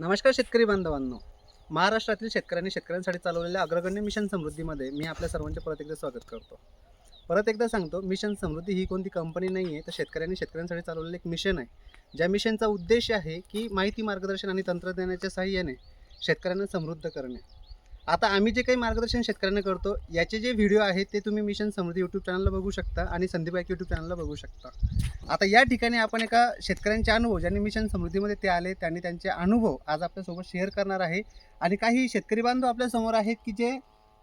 नमस्कार शेतकरी बांधवांनो. महाराष्ट्रातील शेतकऱ्यांनी शेतकऱ्यांसाठी चालवलेल्या अग्रगण्य मिशन समृद्धीमध्ये मी आपल्या सर्वांचे परत एकदा स्वागत करतो. परत एकदा सांगतो मिशन समृद्धी ही कोणती कंपनी नाही आहे तर शेतकऱ्यांनी शेतकऱ्यांसाठी चालवलेलं एक मिशन आहे. ज्या मिशनचा उद्देश आहे की माहिती मार्गदर्शन आणि तंत्रज्ञानाच्या सहाय्याने शेतकऱ्यांना समृद्ध करणे. आता आम्ही जे काही मार्गदर्शन शेतकऱ्यांना करतो याचे जे व्हिडिओ आहेत ते तुम्ही मिशन समृद्धी यूट्यूब चॅनलला बघू शकता आणि संदीप बाईक यूट्यूब चॅनलला बघू शकता. आता या ठिकाणी आपण एका शेतकऱ्यांचे अनुभव ज्यांनी मिशन समृद्धीमध्ये ते आले त्यांनी त्यांचे अनुभव आज आपल्यासोबत शेअर करणार आहे. आणि काही शेतकरी बांधव आपल्यासमोर आहेत की जे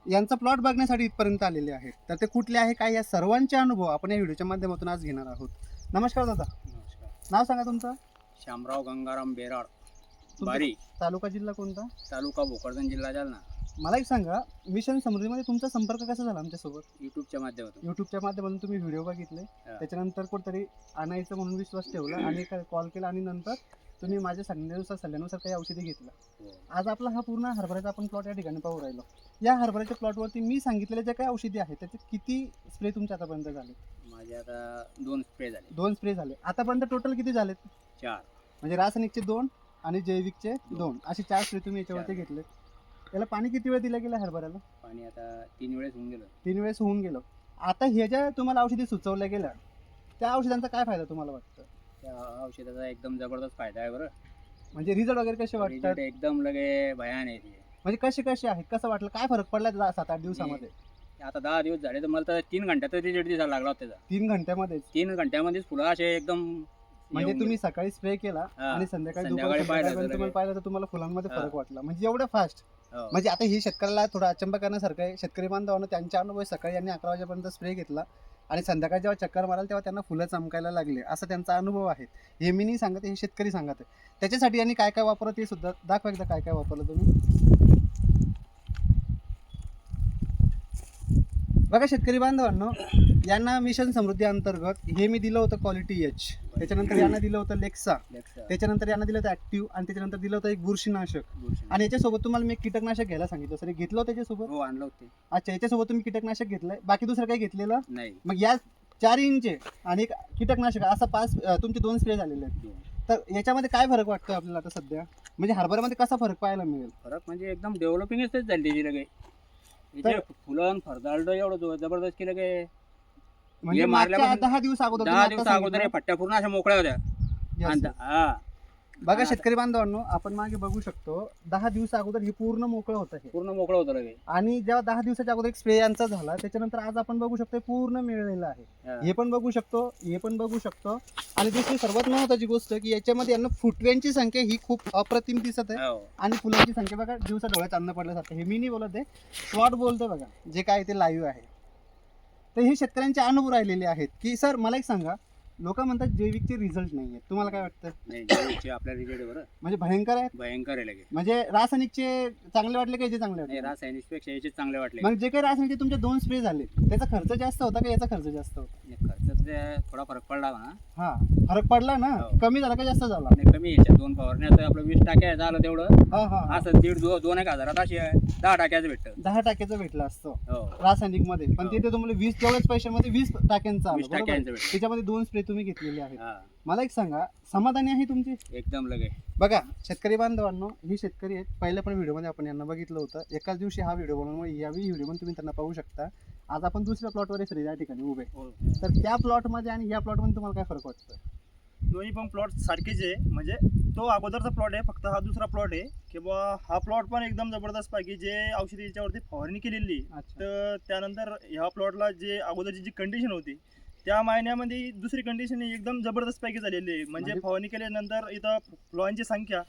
यांचा प्लॉट बघण्यासाठी इथपर्यंत आलेले आहेत. तर ते कुठले आहे काय या सर्वांचे अनुभव आपण या व्हिडिओच्या माध्यमातून आज घेणार आहोत. नमस्कार दादा. नमस्कार. नाव सांगा तुमचं? श्यामराव गंगाराम बेराड बारी. तालुका जिल्हा कोणता? तालुका भोकरदन जिल्हा जालना. मला एक सांगा मिशन समृद्धीमध्ये तुमचा संपर्क कसा झाला आमच्यासोबत? युट्यूबच्या माध्यमातून. युट्यूबच्या माध्यमातून तुम्ही व्हिडिओ बघितले. त्याच्यानंतर कुठेतरी आणायचं म्हणून विश्वास ठेवला आणि कॉल केला आणि नंतर तुम्ही माझ्या सांगण्यानुसार सल्ल्यानुसार काही औषधी घेतलं. हो. आज आपला हा पूर्ण हरभऱ्याचा आपण प्लॉट या ठिकाणी पाहू राहिलो. या हरभऱ्याच्या प्लॉटवरती मी सांगितलेल्या ज्या काही औषधी आहेत त्याचे किती स्प्रे तुमच्या आतापर्यंत झाले? माझे आता दोन स्प्रे झाले. दोन स्प्रे झाले. आतापर्यंत टोटल किती झालेत? चार. म्हणजे रासायनिकचे दोन आणि जैविकचे दोन. असे चार स्प्रे तुम्ही याच्यावरती. घेतले याला पाणी किती वेळ दिलं गेलं हरभऱ्याला? पाणी आता तीन वेळेस होऊन गेलं. तीन वेळेस होऊन गेलो. आता हे ज्या तुम्हाला औषधी सुचवल्या गेल्या त्या औषधांचा काय फायदा तुम्हाला वाटतं? त्या औषधाचा एकदम जबरदस्त फायदा आहे बरं. म्हणजे रिझल्ट वगैरे कसे वाटतात? एकदम लगे भयान आहे ते. म्हणजे कसे कसे आहेत? कसं वाटलं? काय फरक पडला सात आठ दिवसामध्ये? आता दहा दिवस झाले तर मला तर तीन घंट्यात रिझल्ट दिसायला लागला होता त्याचा. तीन घंट्यामध्येच? तीन घंट्यामध्येच फुलं असे एकदम म्हणजे येऊन तुम्ही सकाळी स्प्रे केला हा. आणि संध्याकाळी संध्याकाळी दुपारी पाहिलं संध्याकाळी तर तुम्हाला लगे- पाहिलं तर तुम्हाला फुलांमध्ये हा. फरक वाटला. म्हणजे एवढं फास्ट. हो. म्हणजे आता ही शेतकऱ्याला थोडा अचंब करण्यासारखं आहे. शेतकरी बांधवांना त्यांच्या अनुभव सकाळी यांनी अकरा वाजेपर्यंत स्प्रे घेतला आणि संध्याकाळी जेव्हा चक्कर माराल तेव्हा त्यांना फुलं चमकायला लागले. असा त्यांचा अनुभव आहे. हे मी नाही सांगत हे शेतकरी सांगत आहे. त्याच्यासाठी यांनी काय काय वापरलं ते सुद्धा दाखवा एकदा काय काय वापरलं तुम्ही. बघा शेतकरी बांधवांनो यांना मिशन समृद्धी अंतर्गत हे मी दिलं होतं क्वालिटी एच त्याच्यानंतर यांना दिलं होतं लेक्सा. त्याच्यानंतर यांना दिलं होतं ऍक्टिव्ह आणि त्याच्यानंतर दिलं होतं एक बुरशीनाशक. बुरशी. आणि याच्यासोबत तुम्हाला मी एक कीटकनाशक घ्यायला सांगितलं. सर हे घेतलं त्याच्यासोबत हो आणलं होते. अच्छा याच्यासोबत तुम्ही कीटकनाशक घेतलंय. बाकी दुसरं काही घेतलेलं? नाही. मग या चार इंचे आणि एक कीटकनाशक असा पाच तुमचे दोन स्प्रे झालेले आहेत. दोन. तर याच्यामध्ये काय फरक वाटतो आपल्याला आता सध्या? म्हणजे हरभऱ्यामध्ये कसा फरक पाहायला मिळेल? फरक म्हणजे एकदम डेव्हलपिंगच झाली त्याची लगे इथे फुलं फरदाळ एवढं जबरदस्त केलं काय? म्हणजे हे मागच्या मारल्यापासून दहा दिवस अगोदर दहा तुम्ही दिवस अगोदर हे सांगितलं. पट्ट्या पूर्ण अशा मोकळ्या होत्या. Yes, आणि sir. हा. बघा शेतकरी बांधवांनो आपण मागे बघू शकतो दहा दिवस अगोदर हे पूर्ण मोकळं होतं हे. पूर्ण मोकळं होतं लगे आणि जेव्हा दहा दिवसाच्या अगोदर एक स्प्रे यांचा झाला त्याच्यानंतर आज आपण बघू शकतो हे पूर्ण मिळलेलं आहे. हा. हे पण बघू शकतो हे पण बघू शकतो. आणि दुसरी सर्वात महत्वाची गोष्ट की याच्यामध्ये यांना फुटव्यांची संख्या ही खूप अप्रतिम दिसत आहे. हो. आणि फुलांची संख्या बघा दिवसा डोळ्यात अन्न पडल्यासारखं हे मी नाही बोलत आहे प्लॉट बोलतो बघा जे काय ते लाईव्ह आहे. तर हे शेतकऱ्यांचे अनुभव राहिलेले आहेत. की सर मला एक सांगा. लोक म्हणतात जैविकचे रिझल्ट नाही आहेत तुम्हाला काय वाटतं? नाही जैविकचे आपल्या रिजेक्ट बरं. म्हणजे भयंकर आहेत? भयंकर आहे लगे म्हणजे रासायनिकचे चांगले वाटले का जे चांगले नाही वाटले? रासायनिकपेक्षा याचे चांगले वाटले. मग जे काही रासायनिकचे तुमचे दोन स्प्रे झाले त्याचा खर्च जास्त होता का याचा खर्च जास्त होता? नाही, खर्चात ते थोडा फरक पडला म्हणा हा फरक पडला ना? हो. कमी झाला का जास्त झाला? नाही कमी याच्या दोन फवारण्या तर आपलं वीस टाक्या झालं तेवढं. हा हा हा. असं दीड दो- दोन एक हजारात अशी आहे. दहा टाक्याचं भेटतं. दहा टाक्याचं भेटलं असतं. हो. रासायनिकमध्ये पण हो. तिथे तुम्हाला वीस तेवढ्याच पैशामध्ये वीस टाक्यांचं आलं वीस बरोबर? टाक्यांचं त्याच्यामध्ये दोन स्प्रे तुम्ही घेतलेले आहेत. हा. मला एक सांगा समाधानी आहे तुमची? एकदम लगे. बघा शेतकरी बांधवांनो ही शेतकरी आहेत. पहिल्या पण व्हिडिओमध्ये आपण यांना बघितलं होतं. एकाच दिवशी हा व्हिडिओ बनवून यावी व्हिडिओ तुम्ही त्यांना पाहू शकता. आज आपण दुसऱ्या प्लॉटवर सर या ठिकाणी उभे तर त्या प्लॉटमध्ये आणि या प्लॉटमध्ये तुम्हाला काय फरक वाटतं दोन्ही पण प्लॉट सारखेच आहे. म्हणजे तो अगोदरचा प्लॉट आहे फक्त हा दुसरा प्लॉट आहे. किंवा हा प्लॉट पण एकदम जबरदस्त पैकी जे औषधी याच्यावरती फवारणी केलेली आहे. अच्छा. तर त्यानंतर ह्या प्लॉटला जे अगोदरची जी कंडिशन होती त्या महिन्यामध्ये दुसरी कंडिशन एकदम जबरदस्त पैकी झालेली आहे. म्हणजे म्हणजे- फवारणी केल्यानंतर इथं फ्लॉची संख्या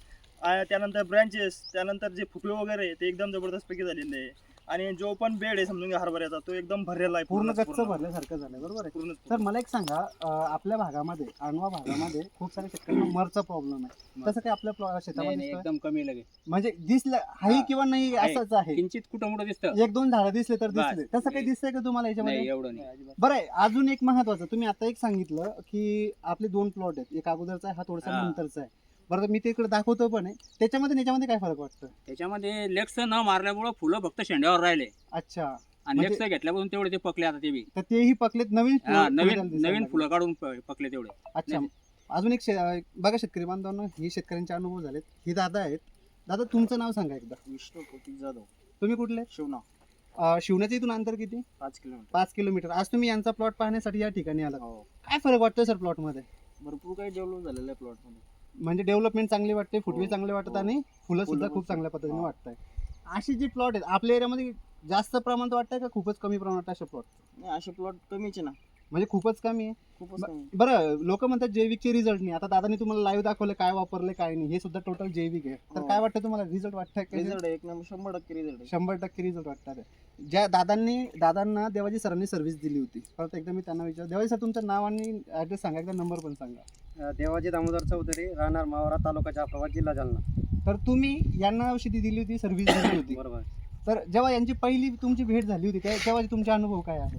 आ, त्यानंतर ब्रँचेस त्यानंतर जे फुटवे वगैरे ते एकदम जबरदस्त पैकी झालेले आहे. आणि जो पण बेड आहे समजून घ्या हरभऱ्याचा तो एकदम भरलेला आहे पूर्ण पूर्णच गच्च भरल्यासारखं झालं बरोबर आहे? पूर्ण तर मला एक सांगा अं, आपल्या भागामध्ये आणवा भागामध्ये खूप सारे शेतकऱ्यांना मरचा प्रॉब्लेम आहे. तसं काही आपल्या प्लॉ- नाही शेतामध्ये नाही दिसतोय? एकदम कमी लगे म्हणजे दिसलं आहे हा. किंवा नाही आहे. असंच आहे. किंचित कुठं मोठं दिसतं. एक दोन झाडं दिसले तर बस. दिसले. तसं काही दिसतंय का तुम्हाला याच्यामध्ये? नाही एवढं नाही. बरं आहे अजून एक महत्वाचं तुम्ही आता एक सांगितलं की आपले दोन प्लॉट आहेत. एक अगोदरचा आहे हा थोडासा हा. नंतरचा आहे. बरं तर मी ते इकडे दाखवतो पण आहे. त्याच्यामध्ये आणि याच्यामध्ये काय फरक वाटतं? त्याच्यामध्ये लेक्स न मारल्यामुळं फुलं फक्त शेंड्यावर राहिले. अच्छा. आणि म्हणजे- लेक्स घेतल्यापासून तेवढे ते पकले आता ते बी. तर तेही पकलेत नवीन फुलं- हा, नवीन दिसायला नवीन लागले. फुलं काढून प- पकले तेवढे. अच्छा. अजून एक शे- बघा शेतकरी बांधवांना हे शेतकऱ्यांचे अनुभव झालेत. ही दादा आहेत. दादा तुमचं नाव सांगा एकदा. विष्णू प्रतीक जाधव. तुम्ही कुठले? शिवना अं, शिवण्याचं इथून अंतर किती? पाच किलोमीटर. पाच किलोमीटर. आज तुम्ही यांचा प्लॉट पाहण्यासाठी या ठिकाणी आला हो. काय फरक वाटतोय सर प्लॉटमध्ये भरपूर काही डेव्हलप झालेलं आहे प्लॉटमध्ये. म्हणजे डेव्हलपमेंट चांगली वाटते फुटवे हो. चांगले वाटत हो. आणि फुलं सुद्धा खूप चांगल्या पद्धतीने. वाटत आहे अशी जी प्लॉट आहेत आपल्या एरियामध्ये जास्त प्रमाणात वाटतंय का खूपच कमी प्रमाणात असे प्लॉट नाही असे प्लॉट कमीच ना. म्हणजे खूपच कमी आहे? खूपच बरं लोक म्हणतात जैविकचे रिझल्ट नाही. आता दादानी तुम्हाला लाईव्ह दाखवलं काय वापरले काय नाही हे सुद्धा टोटल जैविक आहे. तर हो. काय वाटतं तुम्हाला? रिझल्ट वाटतंय का? रिझल्ट एक नंबर शंभर टक्के रिझल्ट शंभर टक्के रिझल्ट वाटतात. ज्या दादांनी दादांना देवाजी सरांनी सर्व्हिस दिली होती. परत एकदा मी त्यांना विचार देवाजी सर तुमचं नाव आणि ॲड्रेस सांगा. एकदा नंबर पण सांगा. देवाजी दामोदर चौधरी राहणार मावरा तालुका जाफराबाद जिल्हा जालना. तर तुम्ही यांना औषधी दिली होती सर्व्हिस दिली होती. बरोबर. तर जेव्हा यांची पहिली तुमची भेट झाली होती त्या- तेव्हा तुमचे अनुभव काय आहे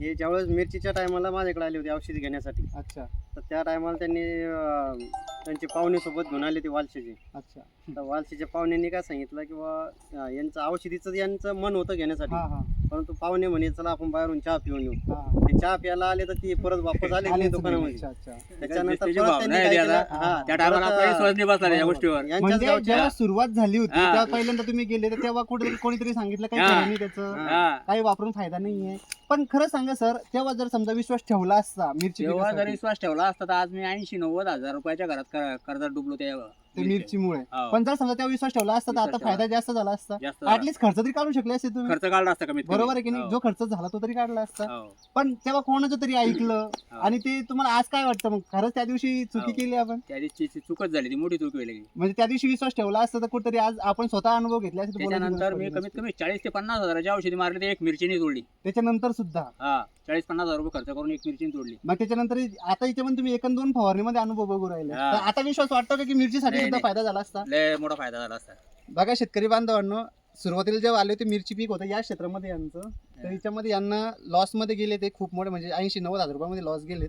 हे ज्यावेळेस मिरचीच्या टायमाला माझ्याकडे आली होती औषधी घेण्यासाठी. अच्छा. तर त्या टायमाला त्यांनी अं, त्यांची पाहुणे सोबत घेऊन आली होती वालशीची. अच्छा. तर वालशीच्या पाहुण्यांनी काय सांगितलं की बा यांचं औषधीचं यांचं मन होतं घेण्यासाठी. हा हा. परंतु पाहुणे म्हणे चला आपण बाहेरून चहा पिऊन येऊ हा ते चहा प्यायला आले तर ती परत वापस आले नाही आलेच नाही. दुकानामध्ये अच्छा अच्छा त्याच्यानंतर त्याची परत भावना त्यांनी आहे काय त्याला. केलं? हा, त्या टायमाला परत, आपला विश्वास नाही बसला त्या बरोबर. गोष्टीवर यांच्याच म्हणजे गावच्या जेव्हा सुरुवात झाली होती हा. तेव्हा पहिल्यांदा तुम्ही गेले तर तेव्हा कुठेतरी कोणीतरी सांगितलं काही हा. खरं नाही त्याचं हा काही वापरून फायदा नाहीये पण खरं सांगा सर तेव्हा जर समजा विश्वास ठेवला असता मिरची तेव्हा जर पिकासाठी, विश्वास ठेवला असता तर आज मी ऐंशी नव्वद हजार रुपयाच्या घरात कर- कर्जात डुबलो त्या ते मिरचीमुळे हो. पण जर समजा तेव्हा विश्वास ठेवला असता तर आता फायदा जास्त झाला असता जास्त झाला. ऍटलीस्ट खर्च तरी काढू शकले असते तुम्ही खर्च काढला असता कमीत कमी. बरोबर आहे की नाही हो. जो खर्च झाला तो तरी काढला असता हो. पण तेव्हा कोणाचं तरी ऐकलं हो. आणि ते तुम्हाला आज काय वाटतं मग खरंच त्या दिवशी चुकी हो. केली आपण त्या दिवशी ची चूकच झाली ती मोठी चूक होईल म्हणजे त्या दिवशी विश्वास ठेवला असता तर कुठेतरी आज आपण स्वतः अनुभव घेतला असता तर बोलायची त्याच्यानंतर मी पडली कमीत. कमी चाळीस ते पन्नास हजाराची औषधी मारली ते एक मिरचीने तोडली त्याच्यानंतर सुद्धा हा चाळीस पन्नास हजार रुपये खर्च करून एक मिरचीने तोडली मग त्याच्यानंतर आता इथे पण तुम्ही एक आणि दोन फवारणीमध्ये अनुभव बघू राहिले हा. तर आता विश्वास वाटतो का की मिरचीसाठी नाही, सुद्धा. फायदा झाला असता. लय मोठा फायदा झाला असता. बघा शेतकरी बांधवांनो सुरुवातीला जेव्हा आले होते मिरची पीक होतं या क्षेत्रामध्ये यांचं तर. याच्यामध्ये यांना लॉसमध्ये गेले ते खूप मोठे म्हणजे ऐंशी नव्वद हजार रुपयामध्ये लॉस गेलेत.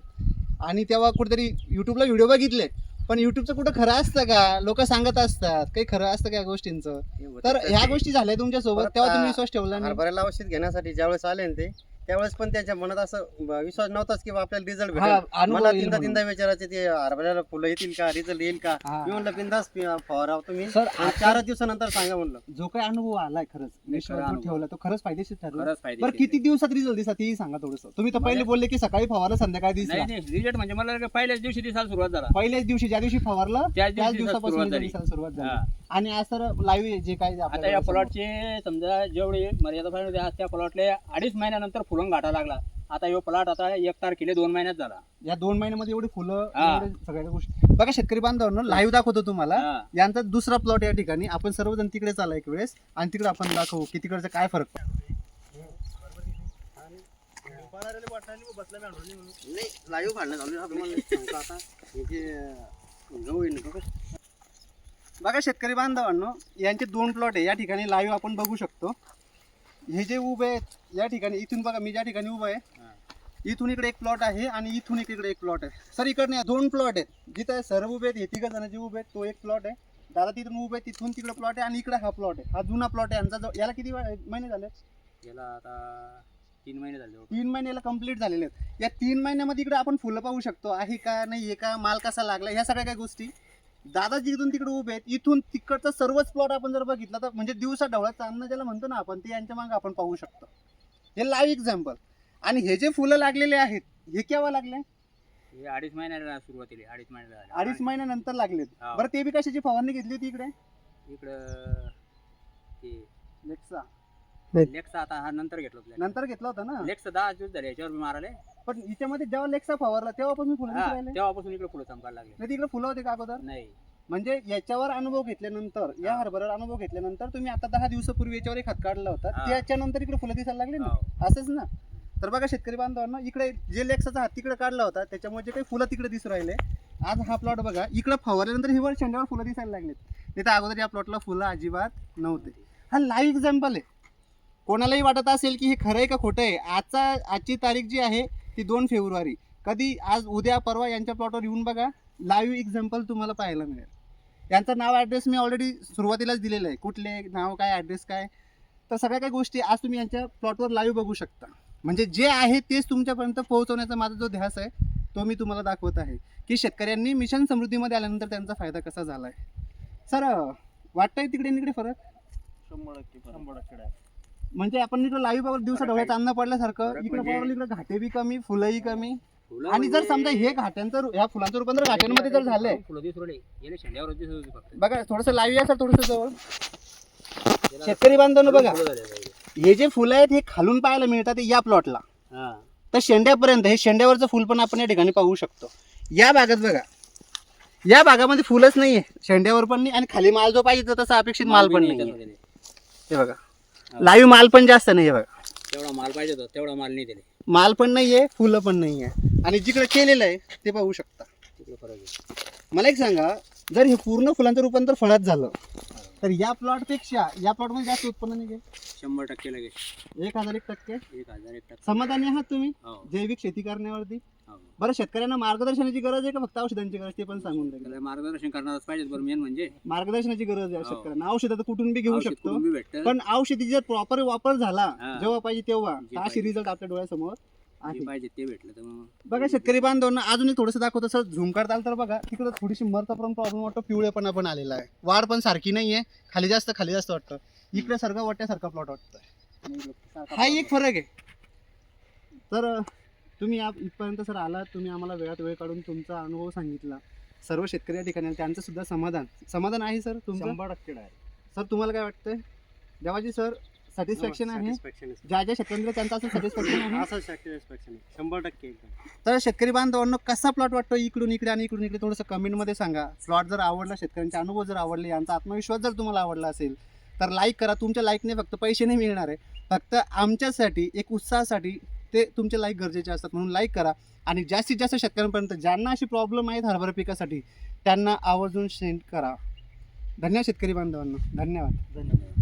आणि तेव्हा कुठेतरी युट्यूबला व्हिडिओ बघितले पण युट्यूबचं कुठं खरं असतं का? लोक सांगत असतात. काही खरं असतं का या गोष्टींचं? तर ह्या गोष्टी झाल्या तुमच्यासोबत तेव्हा तुम्ही विश्वास ठेवला हरभऱ्याला औषध घेण्यासाठी ज्यावेळेस आले ते त्यावेळेस पण त्यांच्या मनात असं विश्वास नव्हताच की आपल्याला रिझल्ट हा भेटेल. मला तीनदा. तीनदा विचारायचे ते हरभऱ्याला फुलं येतील का? रिझल्ट येईल का? हा. मी म्हणलं बिंदास फवारा तुम्ही. सर आणि चार दिवसानंतर सांगा म्हणलं. जो काही अनुभव आलाय खरंच विश्वास. ठेवला तो खरंच फायदेशीर ठरला. बरं किती दिवसात रिझल्ट दिसला तेही सांगा थोडस. तुम्ही तर पहिले बोलले की सकाळी फवारला संध्याकाळी दिसला. रिजल्ट म्हणजे मला पहिल्याच दिवशी दिसायला सुरुवात झाला. पहिल्याच दिवशी ज्या दिवशी फवारलं त्याच दिवसापासून सुरुवात result झाली. दिसायला सुरुवात झाली. हा. आणि आज तर लाईव्ह जे काही आता या प्लॉटचे समजा जेवढे मर्यादा त्या प्लॉटले अडीच महिन्यानंतर फुलं घाटा लागला आता यो प्लॉट आता एक तारखेला दोन महिन्यात झाला या दोन महिन्यामध्ये एवढी फुलं हा. एवढे सगळ्या गोष्टी बघा शेतकरी बांधवांनो लाईव्ह दाखवतो तुम्हाला हा. यांचा दुसरा प्लॉट या ठिकाणी आपण सर्वजण तिकडे चाला एक वेळेस आणि तिकडे आपण दाखवू की तिकडचा काय फरक पडतो. नाही लाईव्ह फाडणं चालू आहे. तुम्हाला सांगतो आता हे जे, अं, गहू आहे ना, बघा. बघा शेतकरी बांधवांनो यांचे दोन प्लॉट आहे या ठिकाणी लाईव्ह आपण बघू शकतो हे जे उभे आहेत या ठिकाणी इथून बघा मी ज्या ठिकाणी उभा आहे इथून इकडे एक प्लॉट आहे आणि इथून एक इकडे एक प्लॉट आहे. सर इकडे दोन प्लॉट आहेत. जिथे सर्व उभे आहेत हे तिघ जण जे उभे आहेत तो एक प्लॉट आहे. दादा तिथून उभे आहेत तिथून तिकडे प्लॉट आहे आणि इकडे हा प्लॉट आहे. हा जुना प्लॉट आहे. यांचा जो- याला किती महिने झाले? याला आता तीन महिने झाले. तीन महिन्याला कंप्लीट झालेले आहेत. या तीन महिन्यामध्ये इकडे आपण फुलं पाहू शकतो. आहे का नाही आहे का माल कसा लागला ह्या सगळ्या काही गोष्टी दादा जिथून तिकडे उभे आहेत. इथून तिकडचा सर्वच प्लॉट आपण जर बघितला तर म्हणजे दिवसा ढवळा चांदणं ज्याला म्हणतो ना आपण ते यांच्या मागे आपण पाहू शकतो. हे लाईव्ह एक्झाम्पल आणि हे जे फुलं लागलेले आहेत हे केव्हा लागले? हे अडीच महिन्याला सुरुवातीला अडीच महिन्याला झाले. अडीच महिन्यानंतर लागलेत हा. बरं ते बी कशाची फवारणी घेतली होती इकडे? इकडं ते लेक्स आता हा नंतर घेतलं होतं. नंतर घेतला होता ना? लेक्स दहा दिवस झाले याच्यावर मी माराले. पण याच्यामध्ये जेव्हा लेक्सचा फवारला तेव्हापासून फुलं दिसू राहिले? तेव्हापासून इकडे फुलं चमकायला लागले. नाही तिकडे फुलं होते का अगोदर? नाही. म्हणजे याच्यावर अनुभव घेतल्यानंतर या हा. हरभऱ्यावर अनुभव घेतल्यानंतर तुम्ही आता दहा दिवसापूर्वी याच्यावर एक हात काढला होता हा. त्याच्यानंतर इकडे फुलं दिसायला लागली ना? हो. असंच ना? तर बघा शेतकरी बांधवांना इकडे जे लेक्साचा हात तिकडे काढला होता त्याच्यामुळे जे काही फुलं तिकडे दिसू राहिले आज हा प्लॉट बघा इकडे फवारल्यानंतर हिवर शेंड्यावर फुलं दिसायला लागलेत. नाही तर अगोदर या प्लॉटला फुलं अजिबात नव्हते. हा लाईव्ह एक्झाम्पल आहे. कोणालाही वाटत असेल की हे खरं आहे का खोटं आहे आजचा आजची तारीख जी आहे ती दोन फेब्रुवारी. कधी आज उद्या परवा यांच्या प्लॉटवर येऊन बघा. लाईव्ह एक्झाम्पल तुम्हाला पाहायला मिळेल. यांचं नाव ॲड्रेस मी ऑलरेडी सुरुवातीलाच दिलेलं आहे. कुठले नाव काय ॲड्रेस काय? तर सगळ्या काही गोष्टी आज तुम्ही यांच्या प्लॉटवर लाईव्ह बघू शकता. म्हणजे जे आहे तेच तुमच्यापर्यंत पोहोचवण्याचा माझा जो ध्यास आहे तो मी तुम्हाला दाखवत आहे. की शेतकऱ्यांनी मिशन समृद्धीमध्ये आल्यानंतर त्यांचा फायदा कसा झाला आहे सर वाटतंय तिकडे इकडे फरक? शंभर टक्के शंभर टक्के. म्हणजे आपण इकडे लाईव्ह पावर दिवसा डोळ्यात अन्न पडल्यासारखं. इकडे म्हणजे- पावर इकडे घाटे बी कमी फुलंही कमी. आणि जर म्हणजे- समजा हे घाट्यांचं रू- ह्या फुलांचं रूपांतर घाट्यांमध्ये जर झालंय फुलं दिसू राहिले गेले शेंड्यावर दिसत होते फक्त. बघा थोडस लाईव्ह या सर थोडस जवळ. शेतकरी बांधवांनो बघा. फुलं झाले पाहिजे. हे जे फुलं आहेत हे खालून पाहायला मिळतात या प्लॉटला हा. तर शेंड्यापर्यंत हे शेंड्यावरचं फुल पण आपण या ठिकाणी पाहू शकतो. या भागात बघा. या भागामध्ये फुलच नाहीये. शेंड्यावर पण नाही आणि खाली माल जो पाहिजे तसा अपेक्षित माल पण नाही त्याच्यामध्ये. हे बघा. लाईव्ह माल पण जास्त नाही बघा. तेवढा माल पाहिजे होता तेवढा माल नाही दिले. माल पण नाहीये फुलं पण नाहीये. आणि जिकडे केलेलं आहे ते पाहू शकता. तिकडे फरक आहे. मला एक सांगा जर हे पूर्ण फुलांचं रूपांतर फळात झालं तर या प्लॉटपेक्षा या प्लॉटमध्ये जास्त उत्पन्न निघेल शंभर टक्के लगेच. एक हजार एक टक्के? एक हजार एक टक्के. समाधानी आहात तुम्ही? हो. जैविक शेती करण्यावरती. बरं शेतकऱ्यांना मार्गदर्शनाची गरज आहे का फक्त औषधांची गरज ते पण सांगून द्या त्याला मार्गदर्शन करणारच पाहिजे बरं मेन म्हणजे. मार्गदर्शनाची गरज आहे हो. शेतकऱ्यांना. औषध आता कुठून बी घेऊ औषध शकतो. कुठून बी भेटतं. पण औषधी जर प्रॉपर वापर झाला हा. जेव्हा पाहिजे तेव्हा. जे तर अशी पाहिजे. रिझल्ट आपल्या डोळ्यासमोर जे आहे? पाहिजे ते भेटलं तर मग. बघा शेतकरी बांधवांना अजूनही थोडंसं दाखवतो. सर झूम करता आलं तर बघा तिकडे थोडीशी मरता पण प्रॉब्लेम वाटतो पिवळेपणा पण आलेला आहे. वाढ पण सारखी नाहीये. खाली जास्त खाली जास्त वाटतं. इकडे सारखं वाट्यासारखा प्लॉट वाटतोय. हा एक फरक आहे. तर तुम्ही या इथपर्यंत सर आलात तुम्ही आम्हाला वेळात वेळ काढून तुमचा अनुभव सांगितला. सर्व शेतकरी या ठिकाणी त्यांचं सुद्धा समाधान. समाधान आहे सर तुमचं? शंभर टक्के आहे. सर तुम्हाला काय वाटतंय? देवाजी सर सॅटिस्फॅक्शन आहे? Satisfaction आहे. ज्या ज्या शेतकऱ्यांना त्यांचं असं सॅटिस्फॅक्शन आहे? असं satisfaction आहे. शंभर टक्के एकदम. तर शेतकरी बांधवांना कसा प्लॉट वाटतो इकडून इकडे आणि इकडून इकडे? थोडंसं कमेंटमध्ये सांगा. प्लॉट जर आवडला शेतकऱ्यांचे अनुभव जर आवडले यांचा आत्मविश्वास जर तुम्हाला आवडला असेल तर लाईक करा. तुमच्या लाईकने फक्त पैसे नाही मिळणार आहे. फक्त आमच्यासाठी एक उत्साहासाठी ते तुमचे लाईक गरजेचे असतात म्हणून लाईक करा. आणि जास्तीत जास्त शेतकऱ्यांपर्यंत ज्यांना अशी प्रॉब्लेम आहेत हरभरा पिकासाठी त्यांना आवर्जून सेंड करा. धन्यवाद शेतकरी बांधवांना. धन्यवाद. धन्यवाद.